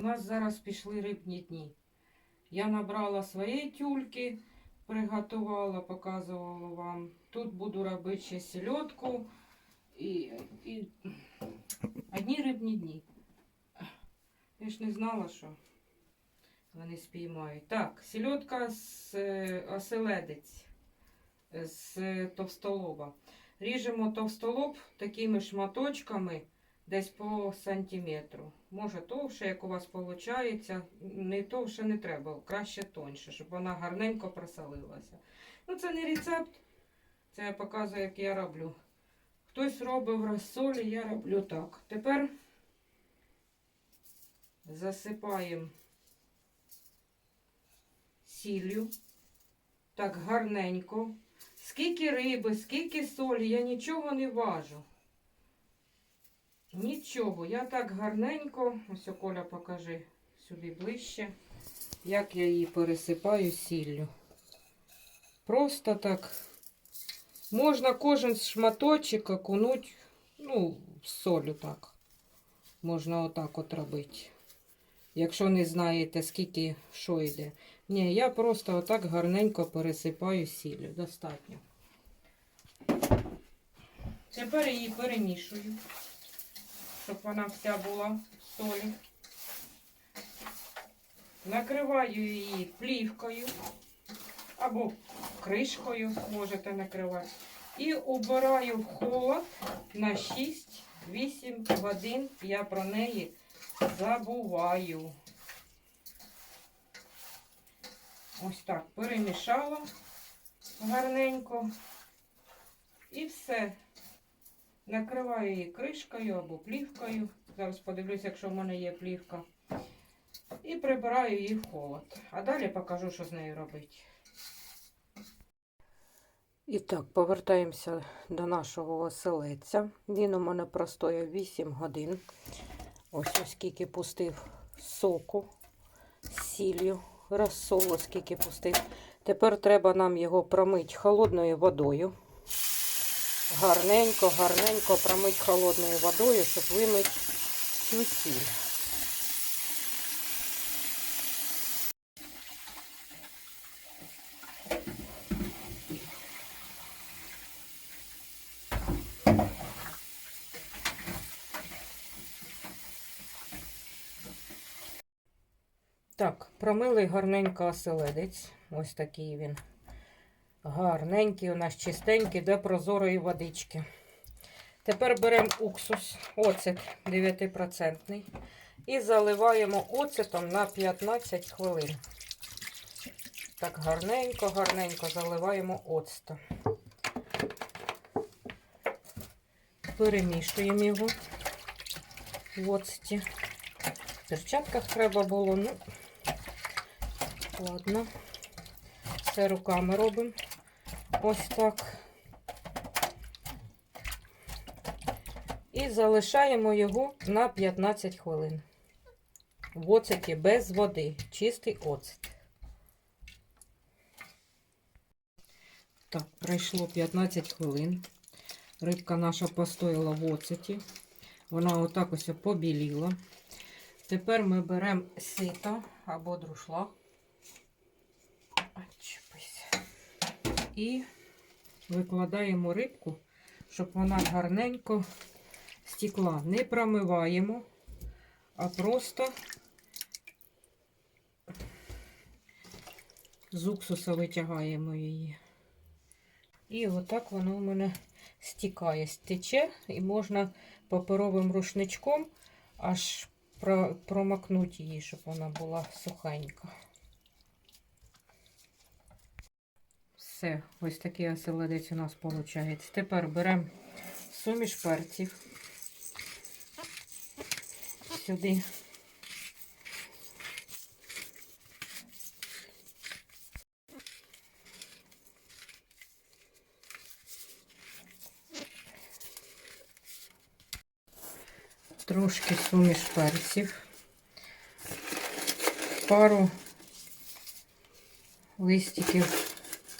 нас зараз пішли рибні дні. Я набрала свої тюльки, приготувала, показувала вам. Тут буду робити ще сельодку і, і одні рибні дні. Я ж не знала, що вони спіймають. Так, сельодка з е, оселедець з е, товстолоба. Ріжемо товстолоб такими шматочками десь по сантиметру. Може товше, як у вас виходить. Не товше не треба, краще тоньше, щоб вона гарненько просолилася. Ну, це не рецепт, це я показую, як я роблю. Хтось робив розсолі, я роблю так. Тепер засипаємо сіллю. Так гарненько. Скільки риби, скільки солі, я нічого не важу. Нічого. Я так гарненько, ось Коля, покажи сюди ближче, як я її пересипаю сіллю. Просто так. Можна кожен шматочок окунуть, ну, в солю так. Можна отак от робити. Якщо не знаєте, скільки що йде. Ні, я просто отак гарненько пересипаю сіллю. Достатньо. Тепер її перемішую, щоб вона вся була в солі. Накриваю її плівкою або кришкою можете накривати. І убираю в холод на 6-8 годин. Я про неї забуваю. Ось так перемішала гарненько. І все. Накриваю її кришкою або плівкою. Зараз подивлюся, якщо в мене є плівка. І прибираю її в холод. А далі покажу, що з нею робити. І так, повертаємося до нашого оселедця. Він у мене простояв 8 годин. Ось оскільки пустив соку з сіллю, розсолу, скільки пустив. Тепер треба нам його промити холодною водою. Гарненько, гарненько промити холодною водою, щоб вимити всю сіль. Так, промили гарненько оселедець. Ось такий він. Гарненький, у нас чистенький, до прозорої водички. Тепер беремо уксус, оцет 9%. І заливаємо оцетом на 15 хвилин. Так, гарненько, гарненько заливаємо оцетом. Перемішуємо його в оцеті. В перчатках треба було, ну, ладно. Все руками робимо. Ось так. І залишаємо його на 15 хвилин. В оцеті без води. Чистий оцет. Так, пройшло 15 хвилин. Рибка наша постояла в оцеті. Вона отак ось побіліла. Тепер ми беремо сито або друшлаг. І викладаємо рибку, щоб вона гарненько стекла. Не промиваємо, а просто з уксуса витягаємо її. І отак воно у мене стікає, стече, і можна паперовим рушничком аж промакнути її, щоб вона була сухенька. Все, ось такий оселедець у нас виходить. Тепер беремо суміш перців. Сюди. Трошки суміш перців. Пару листиків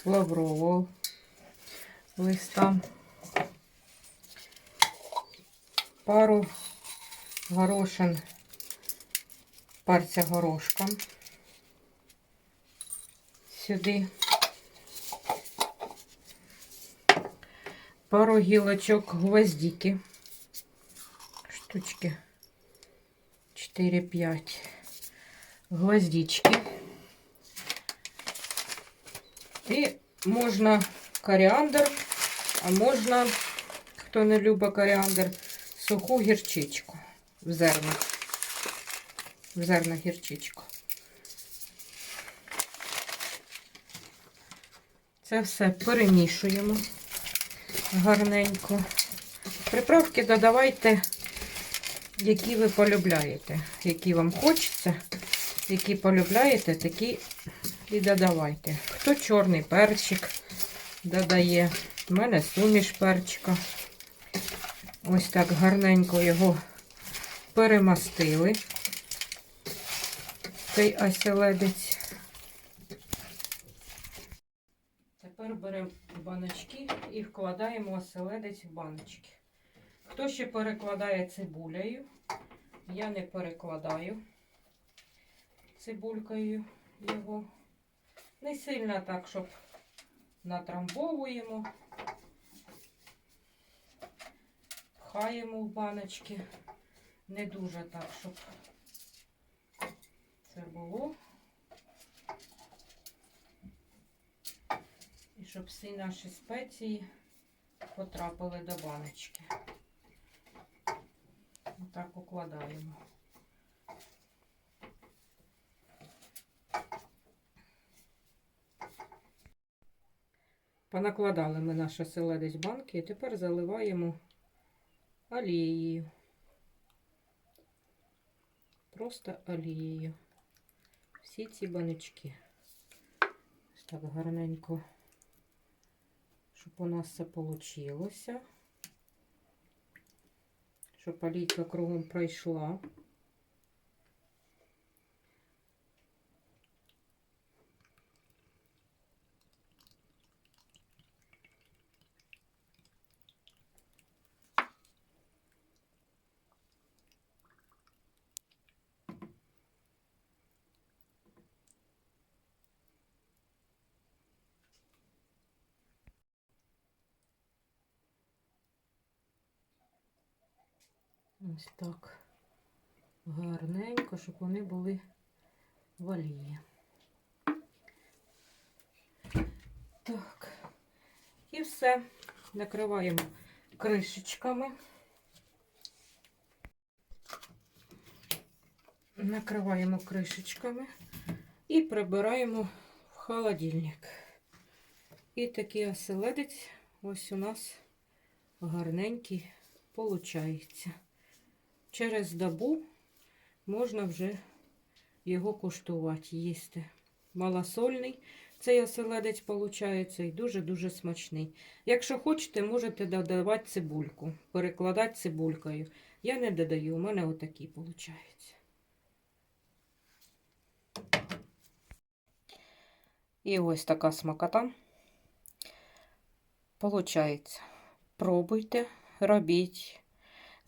лаврового листа, пару горошин перця горошка. Сюди. Пару гілочок гвоздики. Штучки 4-5 гвоздички. І можна коріандр, а можна, хто не любить коріандр, суху гірчичку в зернах. В зернах гірчичку. Це все перемішуємо гарненько. Приправки додавайте, які ви полюбляєте, які вам хочеться, які полюбляєте, такі і додавайте. Хто чорний перчик додає, у мене суміш перчика. Ось так гарненько його перемастили. Цей оселедець. Тепер беремо баночки і вкладаємо оселедець в баночки. Хто ще перекладає цибулею, я не перекладаю цибулькою його. Не сильно так, щоб натрамбовуємо, пхаємо в баночки. Не дуже так, щоб це було. І щоб всі наші спеції потрапили до баночки. Отак укладаємо. Понакладали ми наш оселедець банки і тепер заливаємо олією. Просто олією. Всі ці баночки. Ось так гарненько, щоб у нас все вийшло. Щоб олійка кругом пройшла. Ось так гарненько, щоб вони були в олії. Так, і все. Накриваємо кришечками. Накриваємо кришечками і прибираємо в холодильник. І такий оселедець ось у нас гарненький получається через добу можна вже його куштувати, їсти. Малосольний цей оселедець виходить і дуже-дуже смачний. Якщо хочете, можете додавати цибульку, перекладати цибулькою. Я не додаю, у мене отакий виходить. І ось така смакота. Получається. Пробуйте, робіть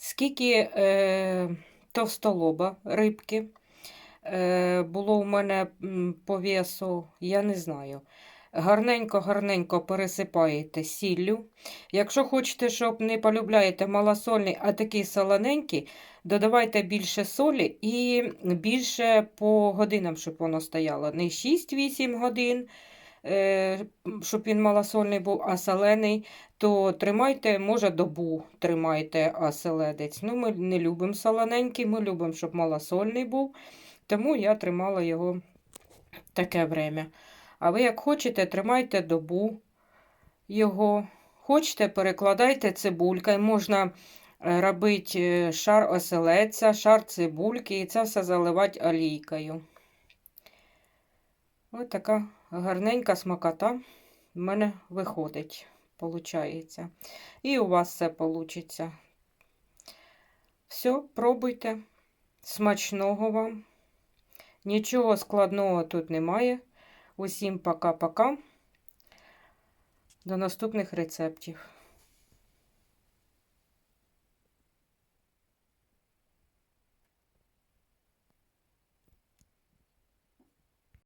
скільки е, товстолоба рибки е, було у мене по весу, я не знаю. Гарненько-гарненько пересипаєте сіллю. Якщо хочете, щоб не полюбляєте малосольний, а такий солоненький, додавайте більше солі і більше по годинам, щоб воно стояло. Не 6-8 годин, щоб він малосольний був, а солений, то тримайте, може, добу тримайте оселедець. Ну, Ми не любимо солоненький, ми любимо, щоб малосольний був. Тому я тримала його таке время. А ви, як хочете, тримайте добу його. Хочете, перекладайте цибулькою. Можна е, робити е, шар оселедця, шар цибульки і це все заливати олійкою. Ось така гарненька смакота в мене виходить получається. І у вас все вийде. Все, пробуйте. Смачного вам. Нічого складного тут немає. Усім пока-пока. До наступних рецептів.